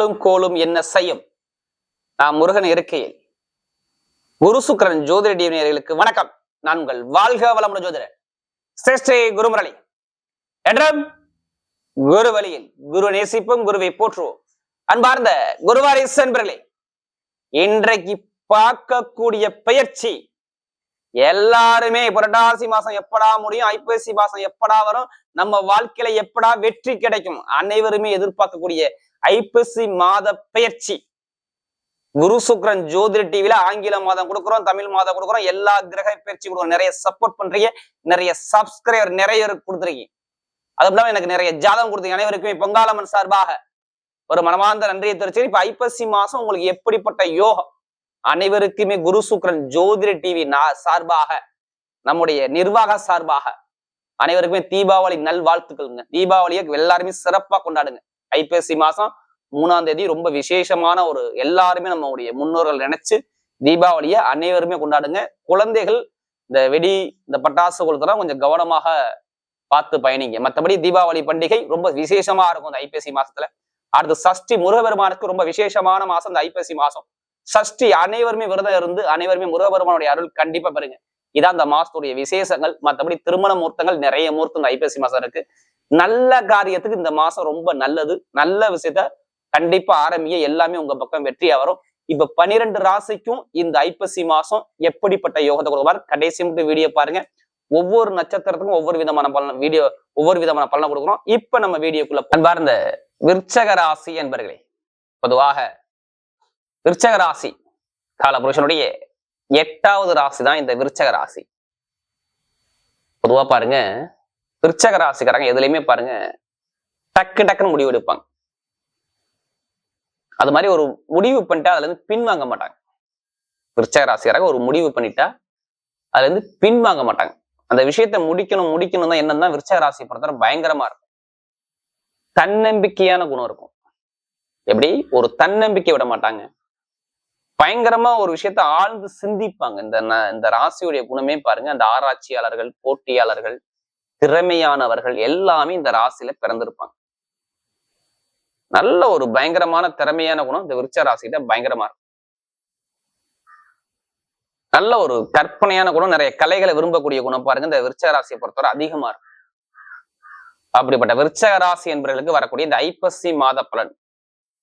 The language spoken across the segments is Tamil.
ஆளும் கோலும் என்ன செய்யும்? நான் முருகன் இருக்கையில். குரு சுக்கரன் ஜோதிட டிவினியர்களுக்கு வணக்கம். நான் உங்கள் வாழ்க வளமுடன் ஜோதிடர். சிருஷ்டி குருமுரளி. என்றும் குரு வழியில் குரு நேசிப்பும் குருவை போற்றுவோம். அன்பார்ந்த குருவாரிஸ் என்பர்களே இன்றைக்கு பார்க்கக்கூடிய பயிற்சி எல்லாருமே புரட்டாசி மாசம் எப்படா முடியும்? ஐப்பசி மாசம் எப்படா வரும்? நம்ம வாழ்க்கையில எப்படா வெற்றி கிடைக்கும்? அனைவருமே எதிர்பார்க்கக்கூடிய ஐப்பசி மாத பயிற்சி குரு சுக்ரன் ஜோதிட டிவில ஆங்கில மாதம் கொடுக்குறோம் தமிழ் மாதம் கொடுக்குறோம். எல்லா கிரக பயிற்சி கொடுக்குறோம் நிறைய சப்போர்ட் பண்றீங்க. நிறைய சப்ஸ்கிரைபர் நிறைய கொடுத்துருக்கீங்க. அது இல்லாம எனக்கு நிறைய ஜாதகம் கொடுத்தீங்க. அனைவருக்குமே பொங்காலம்மன் சார்பாக ஒரு மனமார்ந்த நன்றியை தெரிவிச்சு இப்ப ஐப்பசி மாசம் உங்களுக்கு எப்படிப்பட்ட யோகம்? அனைவருக்குமே குரு சுக்ரன் ஜோதிட டிவி சார்பாக நம்முடைய நிர்வாக சார்பாக அனைவருக்குமே தீபாவளி நல்வாழ்த்துக்கள்ங்க. தீபாவளியை எல்லாருமே சிறப்பா கொண்டாடுங்க. ஐப்பசி மாசம் மூணாம் தேதி ரொம்ப விசேஷமான ஒரு எல்லாருமே நம்மளுடைய முன்னோர்கள் நினைச்சு தீபாவளியை அனைவருமே கொண்டாடுங்க. குழந்தைகள் இந்த வெடி இந்த பட்டாசு கொளுத்தலாம் கொஞ்சம் கவனமாக பார்த்து பயணிங்க. மற்றபடி தீபாவளி பண்டிகை ரொம்ப விசேஷமா இருக்கும் இந்த ஐப்பசி மாசத்துல. அடுத்து சஷ்டி முருகபெருமானுக்கு ரொம்ப விசேஷமான மாசம் இந்த ஐப்பசி மாசம். சஷ்டி அனைவருமே விரதம் இருந்து அனைவருமே முருகபெருமானுடைய அருள் கண்டிப்பா பெறுங்க. இதான் அந்த மாசத்துடைய விசேஷங்கள். மற்றபடி திருமண முகூர்த்தங்கள் நிறைய மூர்த்தங்கள் ஐப்பசி மாசம் இருக்கு. நல்ல காரியத்துக்கு இந்த மாசம் ரொம்ப நல்லது. நல்ல விஷயத்த கண்டிப்பா ஆரம்பிய எல்லாமே உங்க பக்கம் வெற்றியா வரும். இப்ப பனிரெண்டு ராசிக்கும் இந்த ஐப்பசி மாசம் எப்படிப்பட்ட யோகத்தை கொடுப்பாரு? கடைசி மட்டும் வீடியோ பாருங்க. ஒவ்வொரு நட்சத்திரத்துக்கும் ஒவ்வொரு விதமான பலன் வீடியோ ஒவ்வொரு விதமான பலனை கொடுக்குறோம். இப்ப நம்ம வீடியோக்குள்ள அன்பார்ந்த விற்சக ராசி என்பர்களே பொதுவாக விருச்சக ராசி காலபுருஷனுடைய எட்டாவது ராசி தான் இந்த விருச்சக ராசி. பொதுவா பாருங்க விருச்சக ராசிக்காரங்க எதுலையுமே பாருங்க டக்கு டக்குன்னு முடிவு எடுப்பாங்க. அது மாதிரி ஒரு முடிவு பண்ணிட்டா அதுல இருந்து பின்வாங்க மாட்டாங்க. விருச்சக ராசிக்காரங்க ஒரு முடிவு பண்ணிட்டா அதுல இருந்து பின்வாங்க மாட்டாங்க. அந்த விஷயத்த முடிக்கணும் முடிக்கணும் தான் என்னன்னா விருச்சக ராசி பொறுத்தவரை பயங்கரமா இருக்கும். தன்னம்பிக்கையான குணம் இருக்கும். எப்படி? ஒரு தன்னம்பிக்கை விட மாட்டாங்க. பயங்கரமா ஒரு விஷயத்த ஆழ்ந்து சிந்திப்பாங்க. இந்த இந்த ராசியுடைய குணமே பாருங்க. அந்த ஆராய்ச்சியாளர்கள் போட்டியாளர்கள் திறமையானவர்கள் எல்லாமே இந்த ராசியில பிறந்திருப்பாங்க. நல்ல ஒரு பயங்கரமான திறமையான குணம் இந்த விருச்ச ராசியில பயங்கரமா இருக்கும். நல்ல ஒரு கற்பனையான குணம் நிறைய கலைகளை விரும்பக்கூடிய குணம் பாருங்க. இந்த விருச்ச ராசியை பொறுத்தவரை அதிகமா இருக்கும். அப்படிப்பட்ட விருச்சக ராசி என்பவர்களுக்கு வரக்கூடிய இந்த ஐப்பசி மாத பலன்.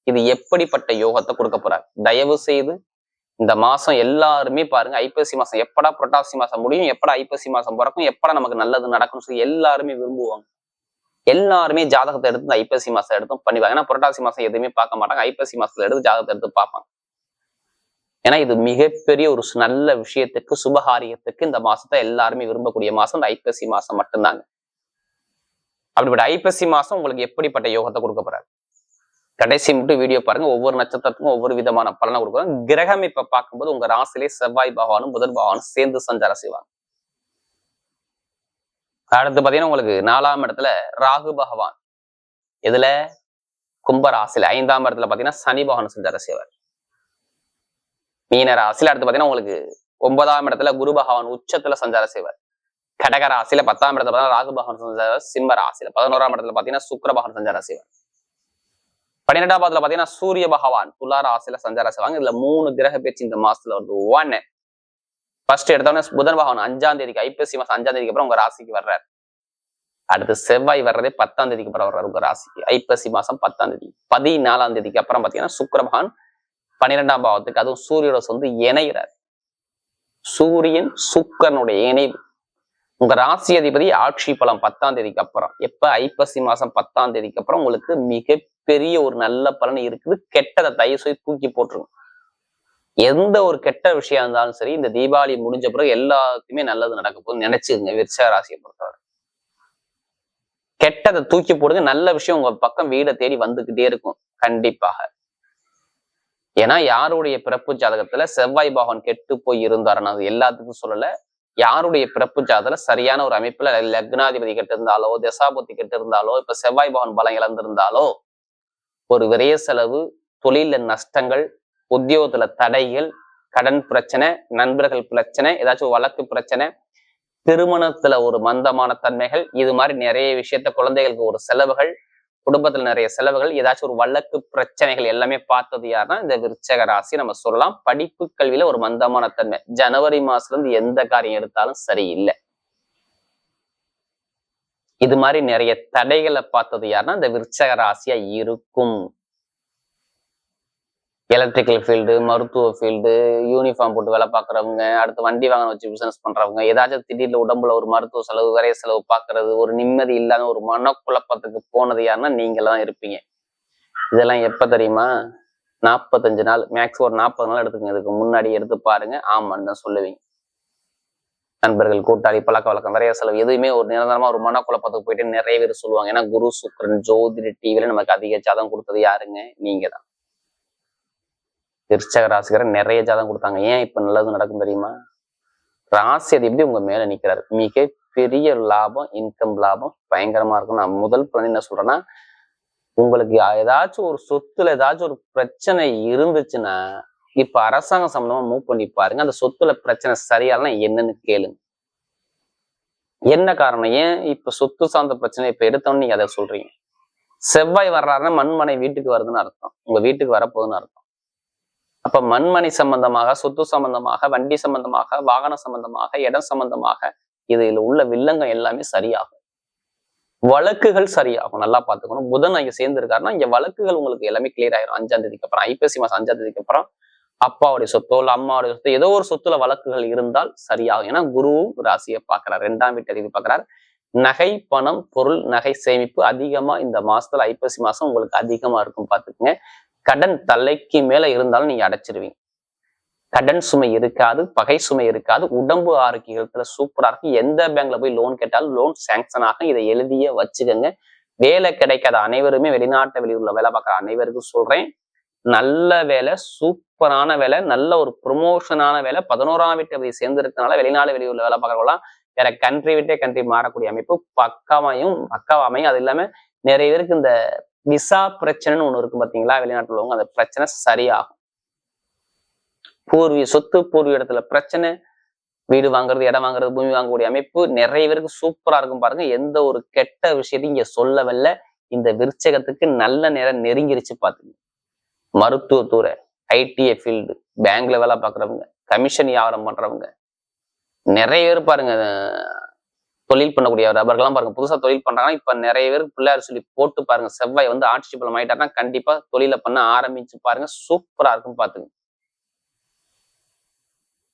இது எப்படிப்பட்ட யோகத்தை கொடுக்க போறார்? தயவு செய்து இந்த மாசம் எல்லாருமே பாருங்க ஐப்பசி மாசம் எப்படா புரட்டாசி மாசம் முடியும் எப்படா ஐப்பசி மாசம் பிறக்கும் எப்படா நமக்கு நல்லது நடக்கும்னு சொல்லி எல்லாருமே விரும்புவாங்க. எல்லாருமே ஜாதகத்தை எடுத்து இந்த ஐப்பசி மாசம் எடுத்து பண்ணிப்பாங்க. ஏன்னா புரட்டாசி மாசம் எதுவுமே பார்க்க மாட்டாங்க ஐப்பசி மாசத்துல எடுத்து ஜாதகத்தை எடுத்து பார்ப்பாங்க. ஏன்னா இது மிகப்பெரிய ஒரு நல்ல விஷயத்துக்கு சுபகாரியத்துக்கு இந்த மாசத்தை எல்லாருமே விரும்பக்கூடிய மாசம். இந்த ஐப்பசி மாசம் மட்டும்தாங்க. அப்படிப்பட்ட ஐப்பசி மாசம் உங்களுக்கு எப்படிப்பட்ட யோகத்தை கொடுக்க போறாரு? கடைசி மட்டும் வீடியோ பாருங்க. ஒவ்வொரு நட்சத்திரத்துக்கும் ஒவ்வொரு விதமான பலனை கொடுக்குறோம் கிரகம் இப்ப பார்க்கும்போது உங்க ராசிலே செவ்வாய் பகவானும் புதன் பகவானும் சேர்ந்து சஞ்சாரம் செய்வாங்க. அடுத்து பாத்தீங்கன்னா உங்களுக்கு நாலாம் இடத்துல ராகு பகவான். இதுல கும்ப ராசியில. ஐந்தாம் இடத்துல பாத்தீங்கன்னா சனி பகவான் சஞ்சாரம் செய்வார். மீன ராசியில அடுத்து பாத்தீங்கன்னா உங்களுக்கு ஒன்பதாம் இடத்துல குரு பகவான் உச்சத்துல சஞ்சாரம் செய்வார். கடக ராசியில பத்தாம் இடத்துல பார்த்தீங்கன்னா ராகு பகவான் சஞ்சாரம் சிம்ம ராசியில பதினோராம் இடத்துல பாத்தீங்கன்னா சுக்கர பகவான் சஞ்சாரம் செய்வார். பன்னிரெண்டாம் பாதத்துல பாத்தீங்கன்னா சூரிய பகவான் துலா ராசியில சஞ்சாரம் செய்வாங்க இதுல மூணு கிரக பேச்சு இந்த மாசத்துல வருது. ஒன்னு ஃபர்ஸ்ட் எடுத்தோடனே புதன் பகவான் அஞ்சாம் தேதிக்கு ஐப்பசி மாசம் அஞ்சாம் தேதிக்கு அப்புறம் உங்க ராசிக்கு வர்றாரு. அடுத்து செவ்வாய் வர்றதே பத்தாம் தேதிக்கு அப்புறம் வர்றாரு உங்க ராசிக்கு. ஐப்பசி மாசம் பத்தாம் தேதி. பதினாலாம் தேதிக்கு அப்புறம் பாத்தீங்கன்னா சுக்கர பகவான் பன்னிரெண்டாம் பாவத்துக்கு அதுவும் சூரியோட சொந்து இணைகிறார் சூரியன் சுக்கரனுடைய இணைவு. உங்க ராசி அதிபதி ஆட்சி பலம் பத்தாம் தேதிக்கு அப்புறம். எப்ப? ஐப்பசி மாசம் பத்தாம் தேதிக்கு அப்புறம் உங்களுக்கு மிக மிகப்பெரிய ஒரு நல்ல பலன் இருக்குது. கெட்டதை தயவு செய்து தூக்கி போட்டுருங்க. எந்த ஒரு கெட்ட விஷயம் இருந்தாலும் சரி இந்த தீபாவளி முடிஞ்ச பிறகு எல்லாத்துக்குமே நல்லது நடக்க போகுது நினைச்சுங்க விருச்ச ராசியை பொறுத்தவரை. கெட்டதை தூக்கி போடுங்க. நல்ல விஷயம் உங்க பக்கம் வீடை தேடி வந்துகிட்டே இருக்கும். கண்டிப்பாக. ஏன்னா யாருடைய பிறப்பு ஜாதகத்துல செவ்வாய் பகவான் கெட்டு போய் இருந்தாருன்னு அது எல்லாத்துக்கும் சொல்லல. யாருடைய பிறப்பு ஜாதகத்துல சரியான ஒரு அமைப்புல லக்னாதிபதி கெட்டு இருந்தாலோ தசாபதி கெட்டு இருந்தாலோ இப்ப செவ்வாய் பகவான் பலம் இழந்திருந்தாலோ ஒரு விரைய செலவு தொழில நஷ்டங்கள் உத்தியோகத்துல தடைகள் கடன் பிரச்சனை நண்பர்கள் பிரச்சனை ஏதாச்சும் வழக்கு பிரச்சனை திருமணத்துல ஒரு மந்தமான தன்மைகள் இது மாதிரி நிறைய விஷயத்த குழந்தைகளுக்கு ஒரு செலவுகள் குடும்பத்துல நிறைய செலவுகள் ஏதாச்சும் ஒரு வழக்கு பிரச்சனைகள் எல்லாமே பார்த்தது யாருன்னா இந்த விருச்சக ராசி நம்ம சொல்லலாம். படிப்பு கல்வியில ஒரு மந்தமான தன்மை. ஜனவரி மாசத்துல இருந்து எந்த காரியம் எடுத்தாலும் சரியில்லை. இது மாதிரி நிறைய தடைகளை பார்த்தது யாருன்னா இந்த விருச்சக ராசியா இருக்கும். எலக்ட்ரிக்கல் ஃபீல்டு மருத்துவ ஃபீல்டு யூனிஃபார்ம் போட்டு வேலை பார்க்குறவங்க அடுத்து வண்டி வாகனம் வச்சு பிசினஸ் பண்றவங்க ஏதாச்சும் திடீர்னு உடம்புல ஒரு மருத்துவ செலவு விரைய செலவு பார்க்கறது ஒரு நிம்மதி இல்லாத ஒரு மனக்குழப்பத்துக்கு போனது யாருன்னா நீங்கள் தான் இருப்பீங்க. இதெல்லாம் எப்போ தெரியுமா? நாற்பத்தஞ்சு நாள் மேக்ஸ் ஒரு நாற்பது நாள் எடுத்துக்கங்க. இதுக்கு முன்னாடி எடுத்து பாருங்க. ஆமான்னு தான் சொல்லுவீங்க. நண்பர்கள் கூட்டாளி பழக்க வழக்கம் நிறைய செலவு எதுவுமே ஒரு நிரந்தரமா ஒரு மனக்குழப்பத்துக்கு போயிட்டு நிறைய பேர் சொல்லுவாங்க. ஏன்னா குரு சுக்கரன் ஜோதிட டிவில நமக்கு அதிக ஜாதம் கொடுத்தது யாருங்க? நீங்க தான் விருச்சக ராசிகரை நிறைய ஜாதம் கொடுத்தாங்க. ஏன் இப்ப நல்லது நடக்கும் தெரியுமா? ராசி எப்படி உங்க மேல நிக்கிறாரு. மிக பெரிய லாபம் இன்கம் லாபம் பயங்கரமா இருக்கும். நான் முதல் பண்ணி என்ன சொல்றேன்னா உங்களுக்கு ஏதாச்சும் ஒரு சொத்துல ஏதாச்சும் ஒரு பிரச்சனை இருந்துச்சுன்னா இப்ப அரசாங்கம் சம்பந்தமா மூவ் பண்ணி பாருங்க. அந்த சொத்துல பிரச்சனை சரியானா என்னன்னு கேளுங்க. என்ன காரணம்? ஏன் இப்ப சொத்து சார்ந்த பிரச்சனை இப்ப எடுத்தோன்னு நீங்க அதை சொல்றீங்க. செவ்வாய் வர்றாருன்னா மண்மனை வீட்டுக்கு வருதுன்னு அர்த்தம். உங்க வீட்டுக்கு வரப்போகுதுன்னு அர்த்தம். அப்ப மண்மனை சம்பந்தமாக சொத்து சம்பந்தமாக வண்டி சம்பந்தமாக வாகன சம்பந்தமாக இடம் சம்பந்தமாக இதுல உள்ள வில்லங்கம் எல்லாமே சரியாகும். வழக்குகள் சரியாகும். நல்லா பாத்துக்கணும் புதன் அங்க சேர்ந்திருக்காருன்னா இங்க வழக்குகள் உங்களுக்கு எல்லாமே கிளியர் ஆயிரும். அஞ்சாம் தேதிக்கு அப்புறம் ஐப்பசி மாசம் அஞ்சாம் தேதிக்கு அப்புறம் அப்பாவுடைய சொத்தோ இல்லை அம்மாவுடைய சொத்தோ ஏதோ ஒரு சொத்துல வழக்குகள் இருந்தால் சரியாகும். ஏன்னா குருவும் ராசியை பார்க்கிறார். ரெண்டாம் வீட்டு அதிபதி பார்க்கிறார். நகை பணம் பொருள் நகை சேமிப்பு அதிகமா இந்த மாசத்துல ஐப்பசி மாசம் உங்களுக்கு அதிகமா இருக்கும் பாத்துக்கோங்க கடன் தலைக்கு மேல இருந்தாலும் நீங்க அடைச்சிருவீங்க. கடன் சுமை இருக்காது பகை சுமை இருக்காது. உடம்பு ஆரோக்கியத்துல சூப்பரா இருக்கு. எந்த பேங்க்ல போய் லோன் கேட்டாலும் லோன் சாங்ஷன் ஆகும் இதை எழுதிய வச்சுக்கோங்க. வேலை கிடைக்காத அனைவருமே வெளிநாட்டு வெளியூர்ல வேலை பார்க்குற அனைவருக்கும் சொல்றேன். நல்ல வேலை சூப்பரான வேலை நல்ல ஒரு ப்ரொமோஷனான வேலை. பதினோராம் வீட்டு அப்படி சேர்ந்திருக்கனால வெளிநாடு வெளியூர்ல வேலை பார்க்கறவங்களாம் வேற கண்ட்ரி விட்டே கண்ட்ரி மாறக்கூடிய அமைப்பு. பக்காமையும் பக்காவாமையும் அது இல்லாம நிறைய பேருக்கு இந்த விசா பிரச்சனைன்னு ஒண்ணு இருக்கும் பாத்தீங்களா? வெளிநாட்டுல உள்ளவங்க அந்த பிரச்சனை சரியாகும். பூர்வீக சொத்து பூர்வீக இடத்துல பிரச்சனை. வீடு வாங்குறது இடம் வாங்குறது பூமி வாங்கக்கூடிய அமைப்பு நிறைய பேருக்கு சூப்பரா இருக்கும் பாருங்க. எந்த ஒரு கெட்ட விஷயத்தையும் இங்க சொல்லவில்லை. இந்த விருச்சகத்துக்கு நல்ல நேரம் நெருங்கிருச்சு பாத்துங்க. மருத்துவத்துறை ஐடிஐ ஃபீல்டு பேங்க்ல வேலை பார்க்குறவங்க கமிஷன் வியாபாரம் பண்றவங்க நிறைய பேர் பாருங்க தொழில் பண்ணக்கூடிய நபர்கள்லாம் பாருங்க புதுசா தொழில் பண்றாங்கன்னா இப்ப நிறைய பேர் பிள்ளையார் சொல்லி போட்டு பாருங்க செவ்வாய் வந்து ஆட்சி பலம் ஆயிட்டாருன்னா கண்டிப்பா தொழிலை பண்ண ஆரம்பிச்சு பாருங்க சூப்பரா இருக்கும் பார்த்துங்க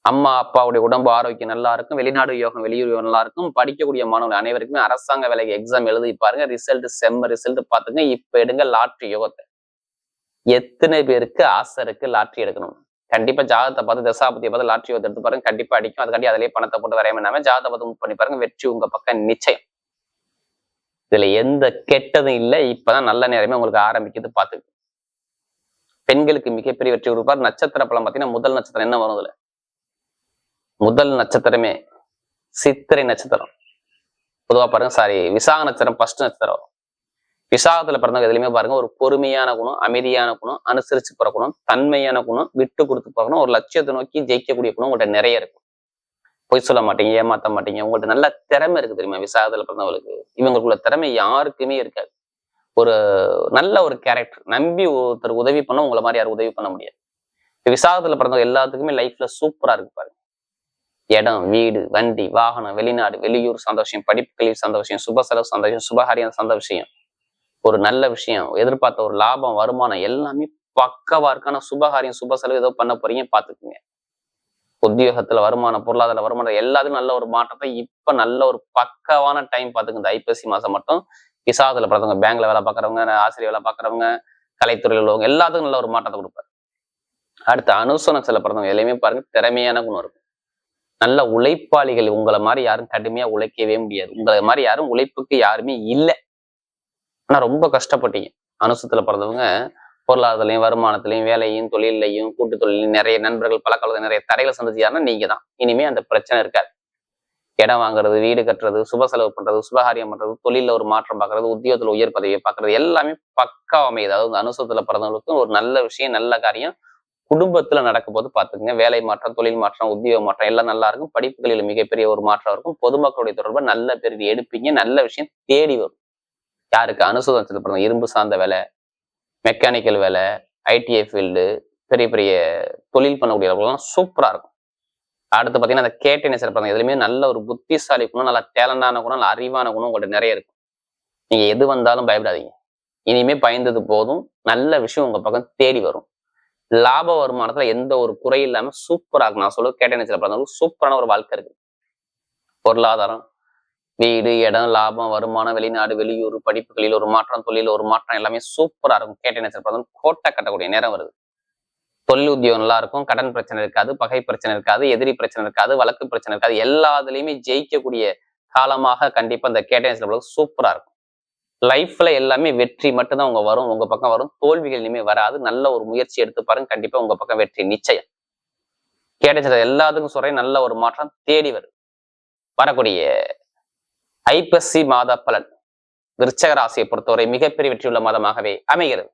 அம்மா அப்பாவுடைய உடம்பு ஆரோக்கியம் நல்லா இருக்கும் வெளிநாடு யோகம் வெளியூர் யோகம் நல்லா இருக்கும் படிக்கக்கூடிய மாணவர்கள் அனைவருக்குமே அரசாங்க வேலைக்கு எக்ஸாம் எழுதி பாருங்க ரிசல்ட் செம்ம ரிசல்ட் பார்த்துங்க இப்போ எடுங்க லாட்ரி யோகத்தை. எத்தனை பேருக்கு ஆசை இருக்கு லாட்ரி எடுக்கணும்? கண்டிப்பா ஜாதகத்தை பார்த்து தசாபதியை பார்த்து லாட்ரி யோகத்தை எடுத்து பாருங்க கண்டிப்பா அடிக்கும். அதுக்காண்டி அதிலேயே பணத்தை போட்டு வரையாம இல்லாம ஜாதகத்தை பார்த்து மூவ் பண்ணி பாருங்க வெற்றி உங்க பக்கம் நிச்சயம். இதுல எந்த கெட்டதும் இல்லை. இப்பதான் நல்ல நேரமே உங்களுக்கு ஆரம்பிக்குது பாத்துக்கு பெண்களுக்கு மிகப்பெரிய வெற்றி கொடுப்பார். நட்சத்திர பலம் பார்த்தீங்கன்னா முதல் நட்சத்திரம் என்ன வரும் இதுல முதல் நட்சத்திரமே சித்திரை நட்சத்திரம். பொதுவா பாருங்க சாரி விசாக நட்சத்திரம் ஃபர்ஸ்ட் நட்சத்திரம். விசாகத்துல பிறந்தவங்க எதுலையுமே பாருங்க ஒரு பொறுமையான குணம் அமைதியான குணம் அனுசரிச்சு போற குணம் தன்மையான குணம் விட்டு கொடுத்து போகணும் ஒரு லட்சியத்தை நோக்கி ஜெயிக்கக்கூடிய குணம் உங்கள்கிட்ட நிறைய இருக்கும் பொய் சொல்ல மாட்டீங்க ஏமாத்த மாட்டீங்க உங்கள்ட்ட நல்ல திறமை இருக்கு தெரியுமா? விசாகத்துல பிறந்தவங்களுக்கு. இவங்களுக்குள்ள திறமை யாருக்குமே இருக்காது. ஒரு நல்ல ஒரு கேரக்டர் நம்பி ஒருத்தர் உதவி பண்ண உங்களை மாதிரி யாரும் உதவி பண்ண முடியாது. விசாகத்துல பிறந்தவங்க எல்லாத்துக்குமே லைஃப்ல சூப்பரா இருக்கு பாருங்க. இடம் வீடு வண்டி வாகனம் வெளிநாடு வெளியூர் சந்தோஷம் படிப்பு கல்வி சந்தோஷம் சுப செலவு சந்தோஷம் சுபகாரியம் சந்தோஷம். ஒரு நல்ல விஷயம் எதிர்பார்த்த ஒரு லாபம் வருமானம் எல்லாமே பக்கவா இருக்கான? சுபகாரியம் சுப செலவு ஏதோ பண்ண போறீங்க பாத்துக்குங்க உத்தியோகத்துல வருமானம் பொருளாதார வருமானம் எல்லாத்துக்கும் நல்ல ஒரு மாற்றத்தை இப்ப நல்ல ஒரு பக்கவான டைம் பாத்துங்க இந்த ஐப்பசி மாசம் மட்டும் விசாதத்துல பிறந்தவங்க பேங்க்ல வேலை பாக்குறவங்க ஆசிரியர் வேலை பாக்குறவங்க கலைத்துறையில் உள்ளவங்க எல்லாத்துக்கும் நல்ல ஒரு மாற்றத்தை கொடுப்பாரு. அடுத்த அனுசனத்துல பிறந்தவங்க எல்லாமே பாருங்க திறமையான குணம் இருக்கும். நல்ல உழைப்பாளிகள் உங்களை மாதிரி யாரும் கடுமையா உழைக்கவே முடியாது. உங்களை மாதிரி யாரும் உழைப்புக்கு யாருமே இல்லை. ஆனா ரொம்ப கஷ்டப்பட்டீங்க. அனுசத்துல பிறந்தவங்க பொருளாதாரத்திலையும் வருமானத்திலையும் வேலையும் தொழிலையும் கூட்டு தொழிலையும் நிறைய நண்பர்கள் பழக்கவழக்கம் நிறைய தடைகளை சந்திச்சாருன்னா நீங்க தான். இனிமே அந்த பிரச்சனை இருக்காது. இடம் வாங்குறது வீடு கட்டுறது சுப செலவு பண்றது சுபகாரியம் பண்றது தொழில ஒரு மாற்றம் பார்க்கறது உத்தியோகத்துல உயர் பதவியை பார்க்கறது எல்லாமே பக்கா அமையுது. அதாவது அனுசத்துல பிறந்தவங்களுக்கும் ஒரு நல்ல விஷயம் நல்ல காரியம் குடும்பத்துல நடக்கும் போது பாத்துக்கங்க வேலை மாற்றம் தொழில் மாற்றம் உத்தியோக மாற்றம் எல்லாம் நல்லா இருக்கும். படிப்புகளில் மிகப்பெரிய ஒரு மாற்றம் இருக்கும். பொதுமக்களுடைய தொடர்பை நல்ல பேர் எடுப்பீங்க. நல்ல விஷயம் தேடி வரும். யாருக்கு? அனுசூதத்தில் பிறந்த இரும்பு சார்ந்த வேலை மெக்கானிக்கல் வேலை ஐடிஐ ஃபீல்டு பெரிய பெரிய தொழில் பண்ணக்கூடியவர்கள்லாம் சூப்பரா இருக்கும். அடுத்து பார்த்தீங்கன்னா அந்த கேட்டை நேசர் எதுலையுமே நல்ல ஒரு புத்திசாலி குணம் நல்ல டேலண்டான குணம் நல்ல அறிவான குணம் உங்கள்கிட்ட நிறைய இருக்கும். நீங்க எது வந்தாலும் பயப்படாதீங்க. இனிமே பயந்தது போதும். நல்ல விஷயம் உங்க பக்கம் தேடி வரும். லாப வருமானத்துல எந்த ஒரு குறை இல்லாம சூப்பரா நான் சொல்லுவது கேட்ட நேரத்தில் பிறந்தவங்களுக்கு சூப்பரான ஒரு வாழ்க்கை இருக்கு. பொருளாதாரம் வீடு இடம் லாபம் வருமானம் வெளிநாடு வெளியூர் படிப்புகளில் ஒரு மாற்றம் தொழில் ஒரு மாற்றம் எல்லாமே சூப்பரா இருக்கும். கேட்ட நேரத்தில் கோட்டை கட்டக்கூடிய நேரம் வருது. தொழில் உத்தியோகம் நல்லா இருக்கும். கடன் பிரச்சனை இருக்காது பகை பிரச்சனை இருக்காது எதிரி பிரச்சனை இருக்காது வழக்கு பிரச்சனை இருக்காது. எல்லாத்துலேயுமே ஜெயிக்கக்கூடிய காலமாக கண்டிப்பா இந்த கேட்டேஜ் சூப்பரா இருக்கும். லைஃப்ல எல்லாமே வெற்றி மட்டும்தான் உங்க வரும் உங்க பக்கம் வரும். தோல்விகள் இனிமே வராது. நல்ல ஒரு முயற்சி எடுத்து பாருங்க. கண்டிப்பா உங்க பக்கம் வெற்றி நிச்சயம். கேட்டேஜ் எல்லாத்துக்கும் சொல்றேன் நல்ல ஒரு மாற்றம் தேடி வரும் வரக்கூடிய ஐப்பசி மாத பலன். விருச்சக ராசியை பொறுத்தவரை மிகப்பெரிய வெற்றியுள்ள மாதமாகவே அமைகிறது.